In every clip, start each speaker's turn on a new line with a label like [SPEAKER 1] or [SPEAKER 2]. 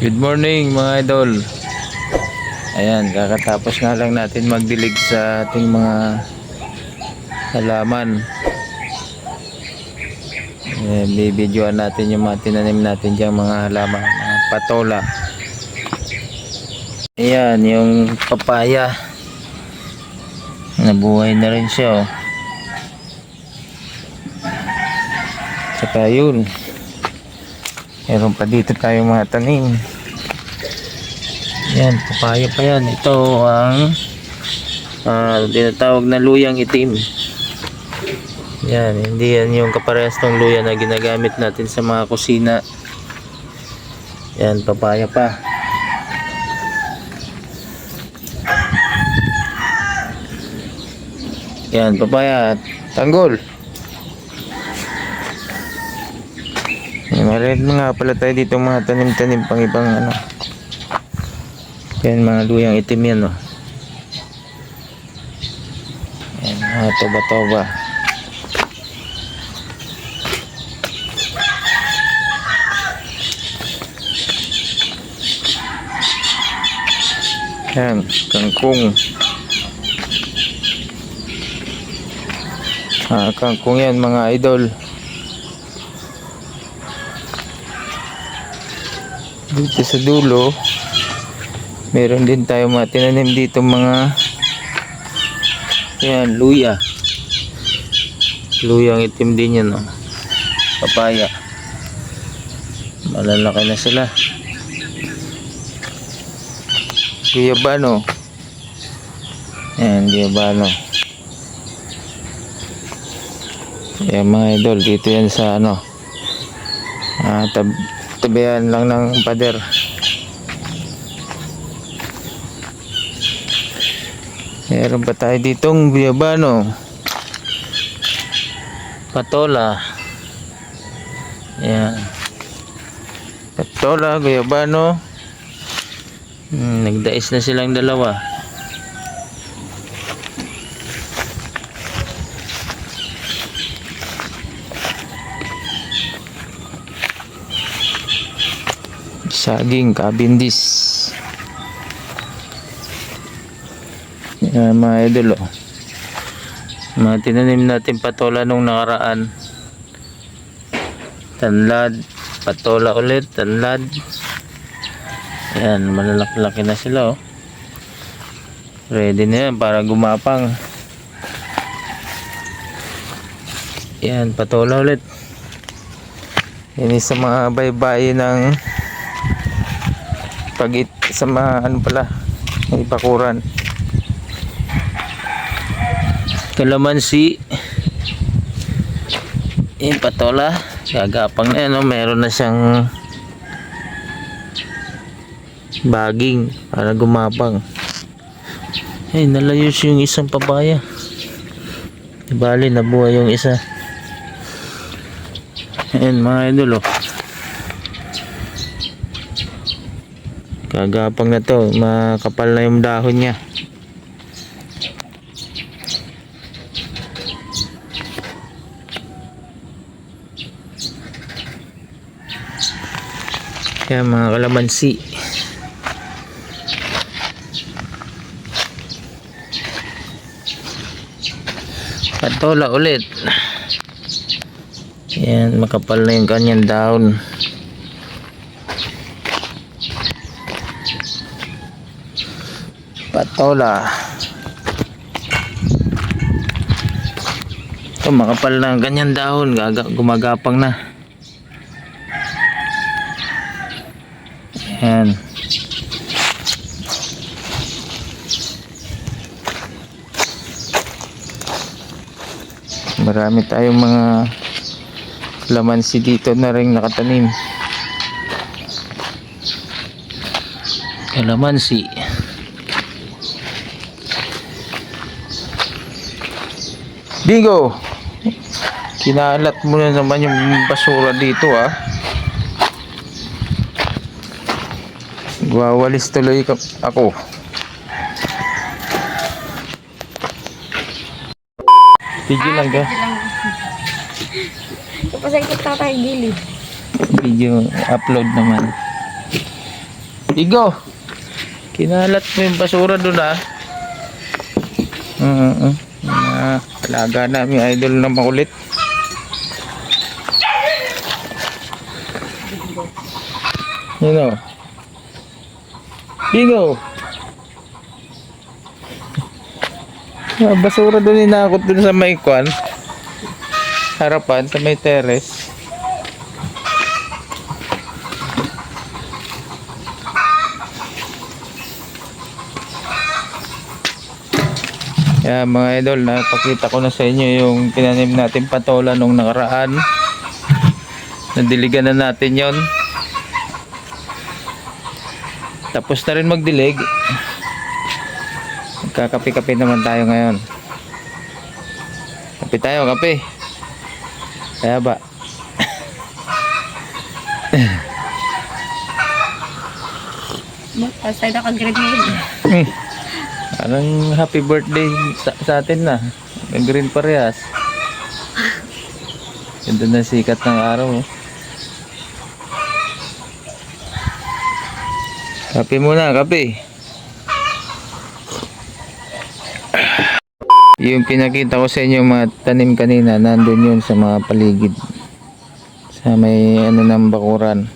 [SPEAKER 1] Good morning mga idol. Ayan, kakatapos nga lang natin magdilig sa ating mga halaman. Ayan, bibidyoan natin yung mga tinanim natin dyan mga halaman, mga patola. Ayan, yung papaya. Nabuhay na rin siya oh. Saka yun. Meron pa dito tayong mga tanim. Yan, papaya pa yan. Ito ang ah, tinatawag na luyang itim. Yan, hindi yan yung kaparehas ng luya na ginagamit natin sa mga kusina. Yan, papaya pa. Yan, papaya. Tanggol. Yan, meron mga pala tayo dito mga tanim-tanim pang ibang ano. Yan, mga luyang itim yan, oh. Yan, mga toba-toba. Yan, kangkong. Ah, kangkong yan mga idol. Dito sa dulo, meron din tayo mga tinanim dito mga yan, luya. Luyang itim din yan, oh. Papaya. Malalaki na sila. Guyabano. Yan, guyabano. Yan mga idol, dito yan sa ano. Ah, tab tabihan lang ng pader. Meron pa tayo ditong guyabano. Patola. Yan. Patola, guyabano. Hmm, nagdais na silang dalawa. Saging kabindis. Yan mga idol oh. Mga tinanim natin patola nung nakaraan. Tanlad, patola ulit, tanlad. Ayan, malalaki-laki na sila oh. Ready na yan para gumapang. Yan, patola ulit. Yan sa mga baybay ng pagit sa mga ano pala, may bakuran. Kalamansi. Yan, patola. Gagapang na yan, oh. meron na siyang baging para gumapang ay nalayos yung isang papaya bali nabuhay yung isa ayan mga idol oh. Kagapang na to. Makapal na yung dahon niya. Kaya mga kalamansi. Patola ulit. Yan makapal na yung kanyang down patola ito makapal na ang kanyang dahon. Gaga gumagapang na. Yan marami tayong mga lamansi dito na rin nakatanim. Kalamansi Bigo kinalat mo na naman yung basura dito ah. Gwawalis tuloy ka ako. Video lang ka.
[SPEAKER 2] Kapasay ko tatay gilid.
[SPEAKER 1] video upload naman. Igo! Kinalat mo yung basura doon ah. Uh, uh, alaga namin idol na makulit. Yun o. Igo! Ah, basura doon inakot doon sa may kwan. Harapan sa may terrace. Kaya mga idol, napakita ko na sa inyo yung tinanim natin patola nung nakaraan. Nadiligan na natin yon. Tapos na rin magdilig. Magkakape-kape naman tayo ngayon. Kape tayo, kape. Kaya ba?
[SPEAKER 2] Tapos tayo nakagraduate.
[SPEAKER 1] Hmm. Parang happy birthday sa, sa atin na. Ang green parehas. Ganda na sikat ng araw. oh. Kape muna, kape. Yung pinakita ko sa inyo mga tanim kanina, nandun yun sa mga paligid. Sa may ano ng bakuran.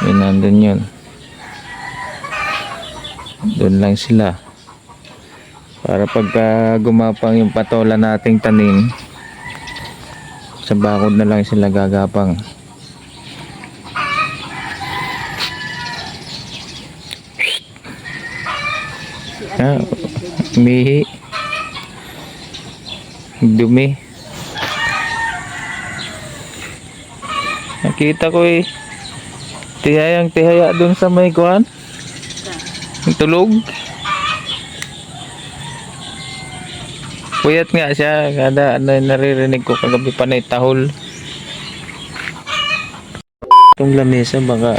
[SPEAKER 1] Yun, nandun yun. Doon lang sila. Para pagka gumapang yung patola nating tanim, sa bakod na lang sila gagapang. Ah, umihi. Dumi. Nakita ko eh. Tihayang tihaya doon sa may kuhan. Tulog. Puyat nga siya. Kada ano, naririnig ko kagabi pa na tahol. Itong lamesa baka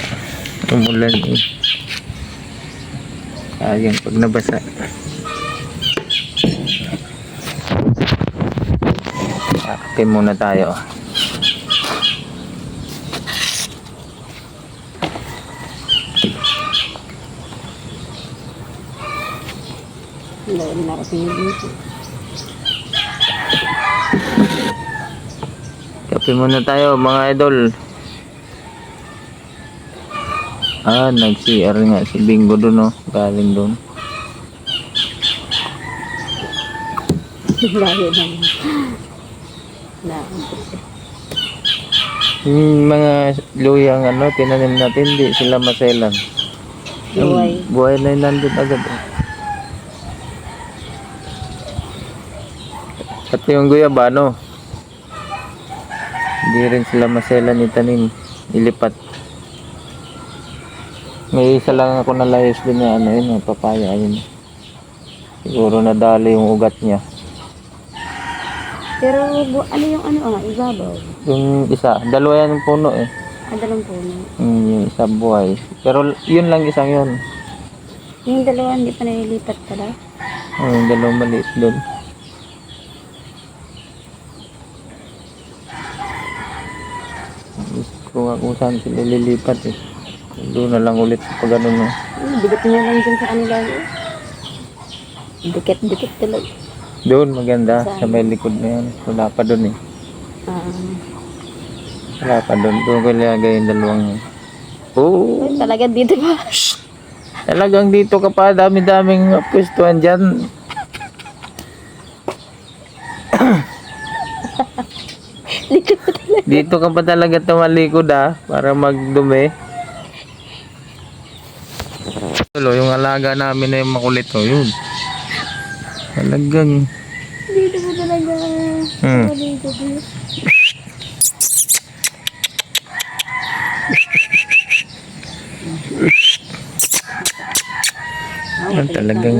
[SPEAKER 1] umulan eh. Sayang pag nabasa. Akit muna tayo.
[SPEAKER 2] Kasi dito.
[SPEAKER 1] Kape muna tayo mga idol. Ah, nag-CR nga si Bingo doon oh. Galing doon.
[SPEAKER 2] Layo lang. Na,
[SPEAKER 1] Yung mga luyang ano, tinanim natin, di sila maselan.
[SPEAKER 2] Buhay.
[SPEAKER 1] Buhay na yun nandun agad. oh. Pati yung guyabano. Hindi rin sila maselan ni tanim. Ilipat. May isa lang ako nalayas din na ano yun, papaya yun. Siguro nadali yung ugat niya.
[SPEAKER 2] Pero ano yung ano ah, ibabaw?
[SPEAKER 1] Yung isa, dalawa yan yung puno eh.
[SPEAKER 2] Ah, dalawang puno.
[SPEAKER 1] Mm, yung isa buhay. Pero yun lang isang yun.
[SPEAKER 2] Yung dalawa hindi pa nililipat pala.
[SPEAKER 1] Oh, yung dalawang maliit doon. Gusto ko nga kung saan sila lilipat eh. Doon na lang ulit sa pag ano no.
[SPEAKER 2] Hmm, niya lang dyan sa kanila. eh. Dikit-dikit talaga.
[SPEAKER 1] Doon maganda sa may likod na yan. Wala pa doon eh.
[SPEAKER 2] Ah,
[SPEAKER 1] Wala pa doon. Doon ko ilagay yung dalawang yun. Oo.
[SPEAKER 2] talaga dito ba?
[SPEAKER 1] Talagang dito ka pa. Dami-daming pwestuhan dyan.
[SPEAKER 2] Likod pa talaga.
[SPEAKER 1] Dito ka pa talaga tumalikod ah. Para magdumi. Tulo, yung alaga namin na yung makulit oh, yun. Talagang
[SPEAKER 2] Dito pa talaga.
[SPEAKER 1] Hmm.
[SPEAKER 2] Dito ba? Ah,
[SPEAKER 1] Ah, talagang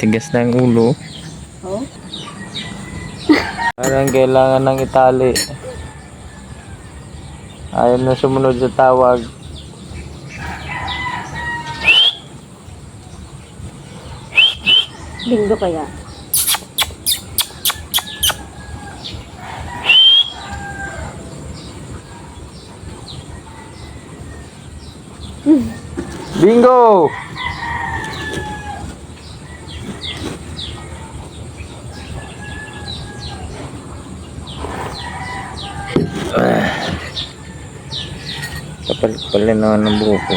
[SPEAKER 1] tigas na ang ulo.
[SPEAKER 2] Oh.
[SPEAKER 1] Parang kailangan ng itali. Ayaw na sumunod sa tawag.
[SPEAKER 2] Bingo kaya.
[SPEAKER 1] Bingo! Ah. Kapalit pala naman ng buko.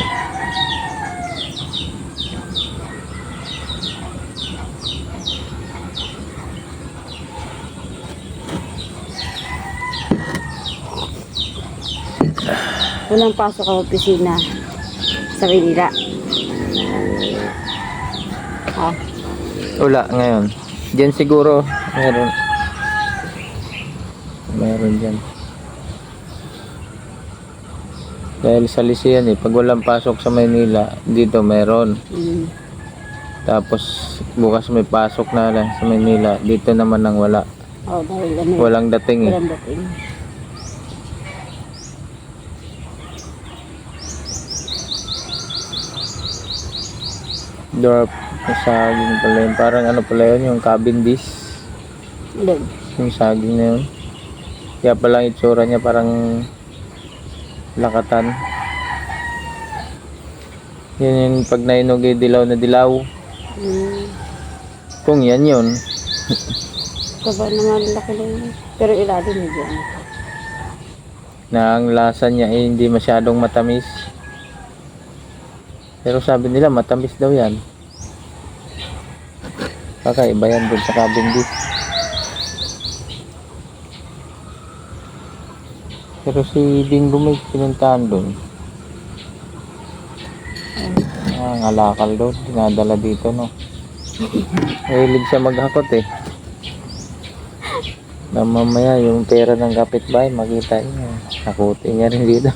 [SPEAKER 2] Walang pasok ang opisina sa Manila. Ha?
[SPEAKER 1] Wala ngayon. Diyan siguro meron. Meron diyan. Dahil sa Lycean eh, pag walang pasok sa Maynila, dito meron.
[SPEAKER 2] Mm.
[SPEAKER 1] Tapos bukas may pasok na lang sa Maynila, dito naman nang wala.
[SPEAKER 2] Oh, dahil ano,
[SPEAKER 1] Walang dating eh.
[SPEAKER 2] walang dating.
[SPEAKER 1] Na saging pala yun. Parang ano pala yun, yung cabin dish.
[SPEAKER 2] Doon.
[SPEAKER 1] Yung saging na yun. Kaya pala itsura niya parang lakatan. Yun yung pag nainog eh, dilaw na dilaw.
[SPEAKER 2] Mm.
[SPEAKER 1] Kung yan yun,
[SPEAKER 2] Kaba naman laki na yun. Pero ilalim medyo ano.
[SPEAKER 1] na ang lasa niya eh, hindi masyadong matamis. Pero sabi nila matamis daw yan. Kakaiba yan dun sa cabin dish. Pero si Bingo may pinuntahan dun. Ah, ngalakal doon. Dinadala dito, no? Mahilig siya maghakot eh. Na mamaya yung pera ng kapitbahay, makita niya. Hakutin niya rin dito.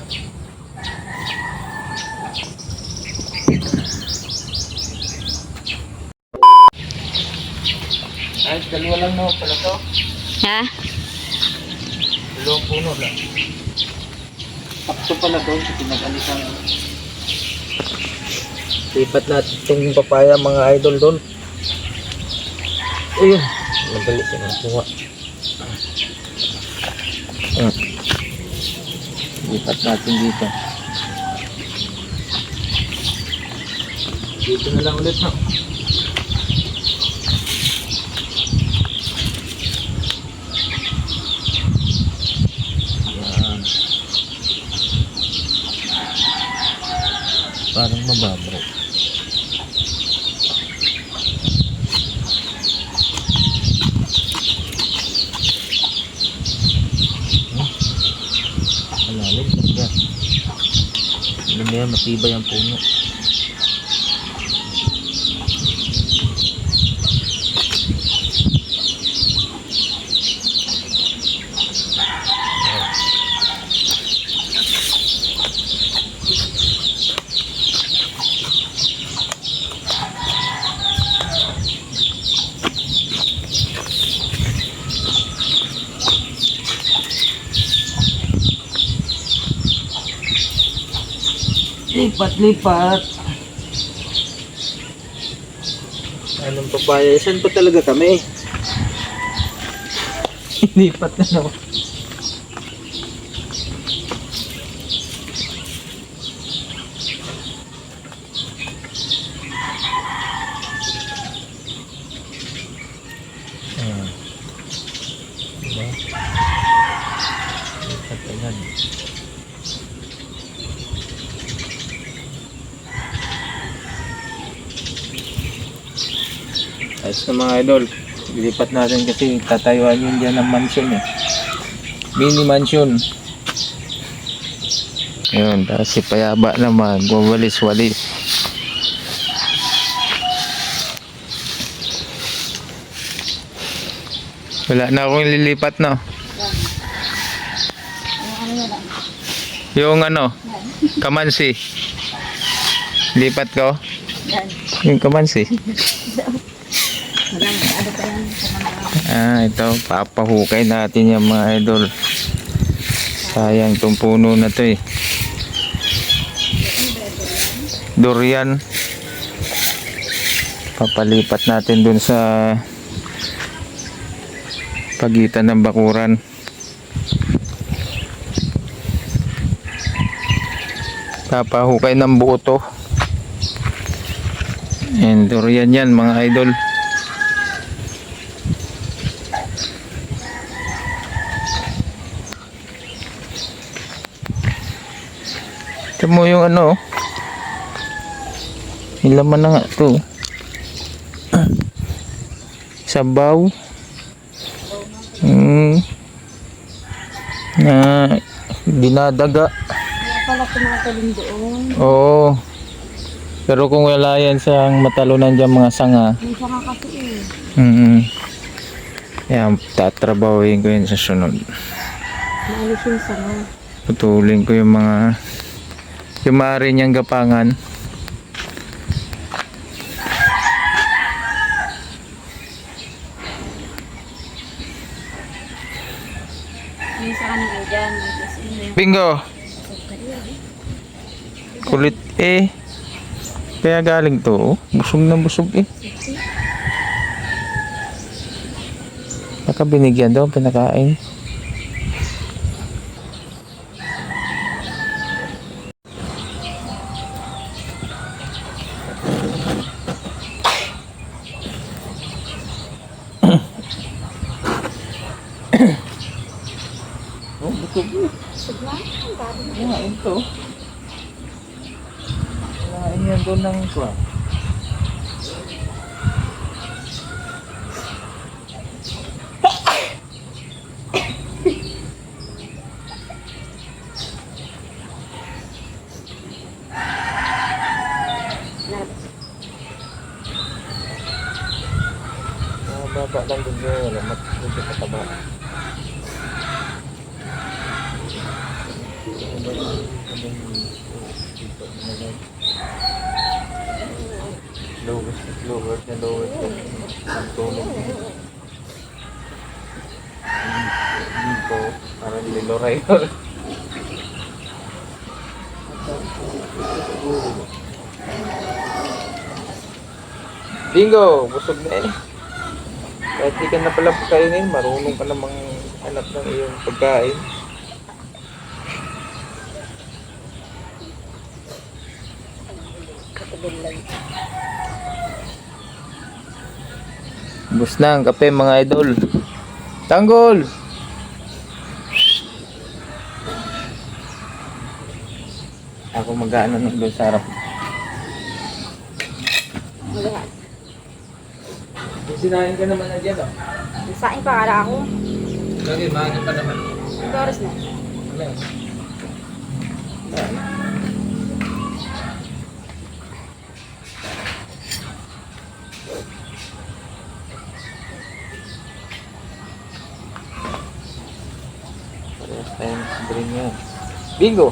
[SPEAKER 1] Ay, dalawa lang no, pala to.
[SPEAKER 2] Ha?
[SPEAKER 1] Dalawang puno lang. Sakto pala to, kasi nag-alisan. Lipat natin itong papaya mga idol doon. Ayun, madali ka na kuha. Hmm. Lipat natin dito. Dito na lang ulit no. Parang mababaw. Malalim talaga. Hindi na yan, matibay ang puno. Lipat, lipat. Anong papaya? Saan pa talaga kami? lipat na naman. Ah. Diba? Lipat agad. Ayos na mga idol. Ilipat natin kasi tatayuan yun dyan ng mansion eh. Mini mansion. Ayun, tapos si Payaba naman, wawalis-walis. Wala na akong lilipat no. Yung ano, kamansi. Lipat ko.
[SPEAKER 2] Yan.
[SPEAKER 1] Yung kamansi.
[SPEAKER 2] Walang ano pa yan.
[SPEAKER 1] Ah, ito, papahukay natin yung mga idol. Sayang tong puno na to eh. Durian. Papalipat natin dun sa pagitan ng bakuran. Papahukay ng buo to. And durian yan mga idol. Ito mo yung ano. oh. Laman na nga to. Sabaw. Mm. Na dinadaga.
[SPEAKER 2] Kaya pala tumatalon doon.
[SPEAKER 1] Oo. Pero kung wala yan sa matalunan dyan mga sanga,
[SPEAKER 2] Minsan nga kasi eh.
[SPEAKER 1] mm yan, tatrabahuin ko yun sa sunod.
[SPEAKER 2] Maalis yung sanga.
[SPEAKER 1] Putulin ko yung mga yung maaari niyang gapangan. Bingo! Kulit eh. Kaya galing to, oh. busog na busog eh. Baka binigyan daw, pinakain. Oh, busog eh. Kumain to. Kumain yan doon ng kuwan. Mababa lang din yun. Wala mat medyo pataba. Lowest is lowest na lowest ang tulog niya. Dito, parang niloray yun. Bingo! Busog na eh. Kahit di ka na pala pagkainin, marunong ka namang hanap ng iyong pagkain. Bus na ang kape mga idol. Tanggol! Ako mag-ano nung doon sa harap. Sinahin ka naman na dyan oh.
[SPEAKER 2] Sain pa kala ako.
[SPEAKER 1] Lagi, maaga pa naman.
[SPEAKER 2] Ang oras na.
[SPEAKER 1] Ano yun? Parehas tayong green yan. Bingo!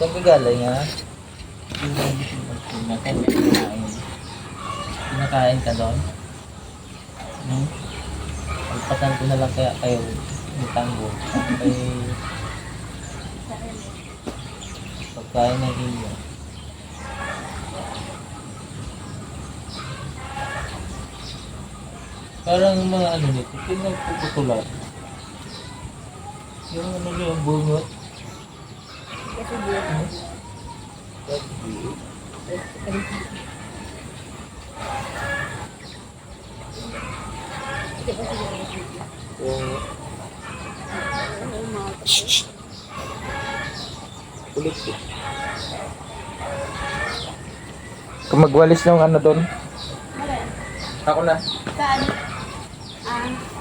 [SPEAKER 1] Saan ka galing ha? Kinakain. Kinakain ka doon? Hmm? Pagpatan ko na lang kaya kayo ng tango. Kay pagkain ng inyo. Parang mga ano nito, pinagpuputulan. Yung ano yung bungot.
[SPEAKER 2] Kasi buwan.
[SPEAKER 1] Yung ulit eh. Kung magwalis ng ano doon, ako na.
[SPEAKER 2] Saan? Ah.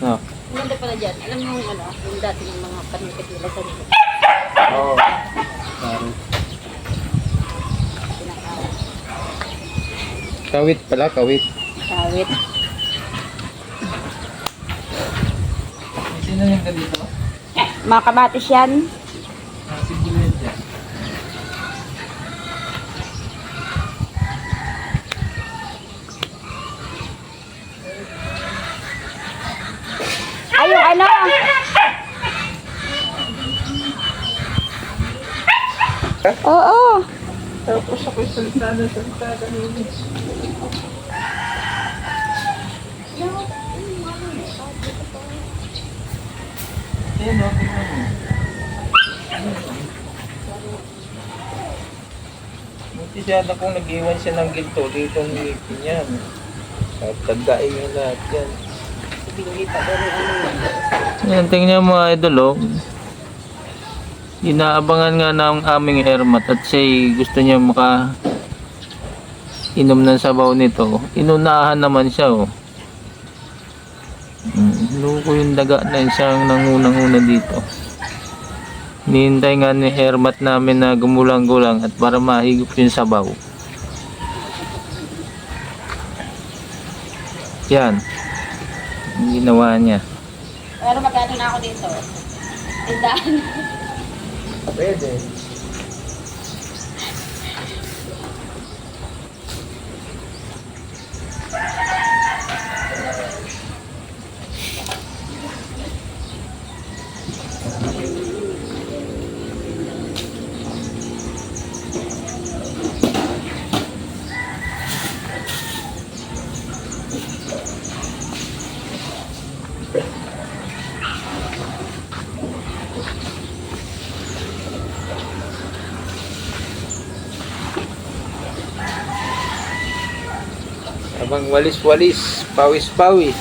[SPEAKER 1] No.
[SPEAKER 2] Ang ganda pala dyan. Alam mo yung ano, yung dati ng mga panikatila sa dito.
[SPEAKER 1] Oo. Sorry.
[SPEAKER 2] Pinaka-
[SPEAKER 1] Kawit pala, kawit.
[SPEAKER 2] Kawit.
[SPEAKER 1] Sino yung dito?
[SPEAKER 2] Mga kamatis yan.
[SPEAKER 1] Si Juliet yan.
[SPEAKER 2] Ay, yung ano? Oo.
[SPEAKER 1] Na salita kanina. Ayan o, tingnan mo. Buti siya na kung nag-iwan siya ng ginto dito ang ngipin niyan. At tagdain yung lahat yan.
[SPEAKER 2] Ano.
[SPEAKER 1] Yan, tingnan mo mga idol oh. Inaabangan nga ng aming ermat at siya gusto niya maka inom ng sabaw nito. Inunahan naman siya oh. Luko yung daga na siyang nangunang-una dito. Nihintay nga ni Hermat namin na gumulang-gulang at para mahigop yung sabaw. Yan. Ginawa niya.
[SPEAKER 2] Pero magkano na ako dito? Tindahan.
[SPEAKER 1] Pwede. Walis-walis, pawis-pawis.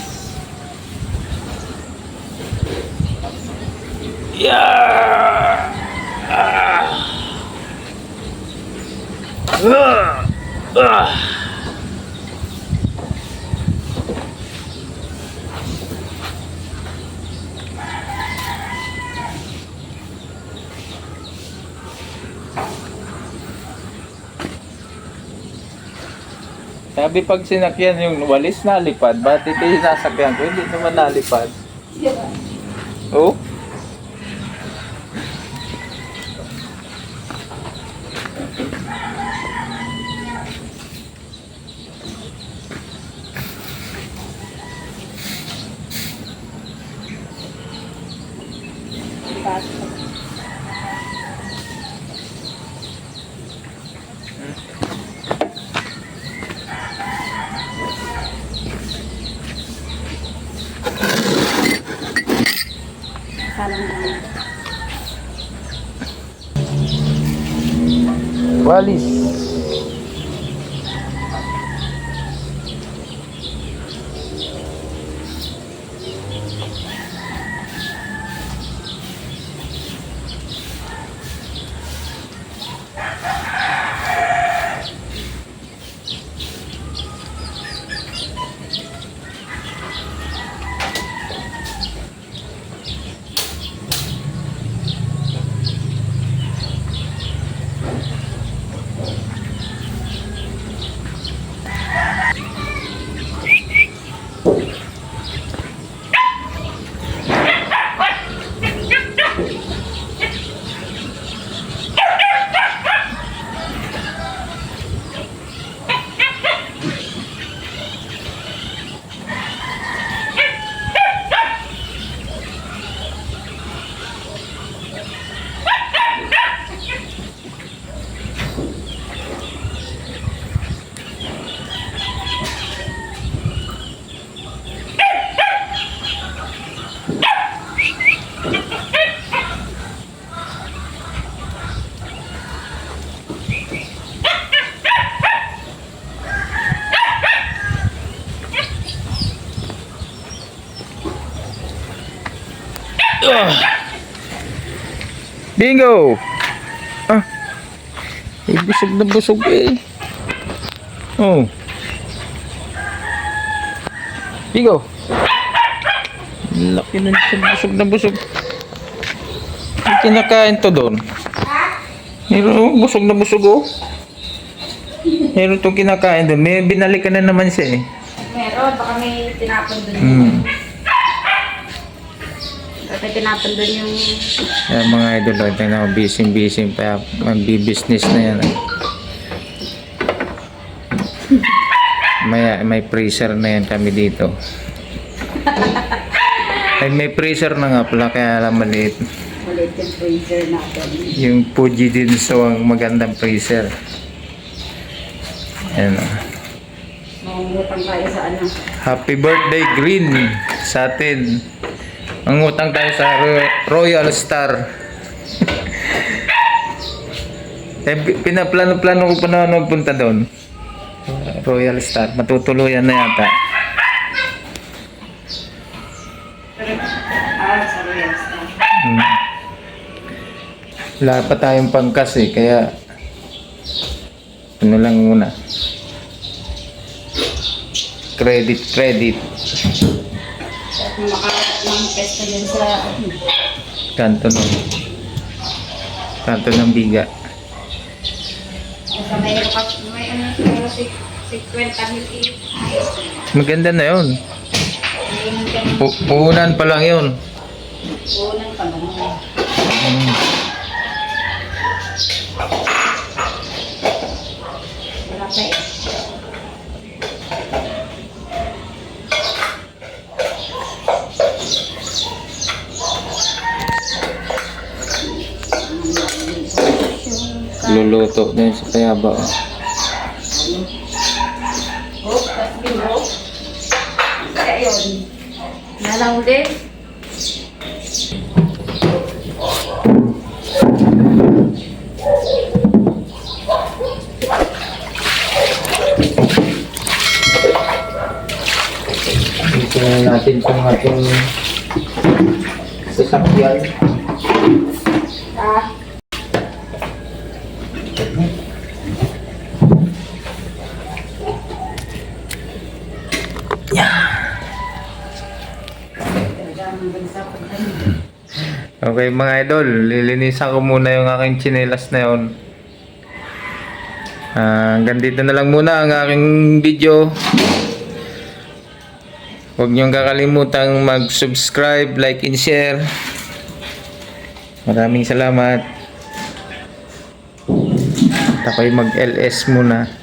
[SPEAKER 1] Yeah! Ah! Ah! Ah! Sabi pag sinakyan yung walis nalipad, ba't ito yung sasakyan ko? Hindi naman nalipad. Oh? Bingo! Ah. Eh, busog na busog eh. Oh. Bingo! Laki na nito, busog na busog. May kinakain to doon. Meron, oh, busog na busog oh. Meron itong kinakain doon. May binalikan na naman siya eh.
[SPEAKER 2] Meron, baka may tinapon doon.
[SPEAKER 1] Hmm.
[SPEAKER 2] Tinapon doon yung...
[SPEAKER 1] Yan mga idol, oh, tingnan mo, busy-busy pa. Magbi-business na yan. ah. May, may freezer na yan kami dito. Ay, may freezer na nga pala, kaya alam maliit.
[SPEAKER 2] Maliit yung freezer natin.
[SPEAKER 1] Yung Fuji din so ang magandang freezer. Ayan oh.
[SPEAKER 2] Mangungutang tayo sa ano.
[SPEAKER 1] Happy birthday Green sa atin. Ang utang tayo sa Ro- Royal Star. eh, pi- pinaplano-plano ko pa na magpunta doon. Royal Star. Matutuluyan na yata. Hmm. Wala pa tayong pangkas eh, kaya ano lang muna. Credit, credit.
[SPEAKER 2] At makakat ng pesta dyan sa... ano,
[SPEAKER 1] Kanto ng kanto ng biga.
[SPEAKER 2] Sa may lukas, may ano, siguro si.
[SPEAKER 1] Maganda na yun.
[SPEAKER 2] Ayun ka ng
[SPEAKER 1] U- uunan pa lang yun.
[SPEAKER 2] unang panahon.
[SPEAKER 1] Mm.
[SPEAKER 2] Wala pa eh.
[SPEAKER 1] Luluto din sa kayaba. oh.
[SPEAKER 2] Oh, bingo. Kaya yun. Nalang ulit.
[SPEAKER 1] Dito na natin itong ating sasakyan.
[SPEAKER 2] Ah,
[SPEAKER 1] Okay mga idol, lilinisan ko muna yung aking chinelas na yun. Ah, hanggang dito na lang muna ang aking video. Huwag niyong kakalimutang mag-subscribe, like, and share. Maraming salamat. At mag-LS muna.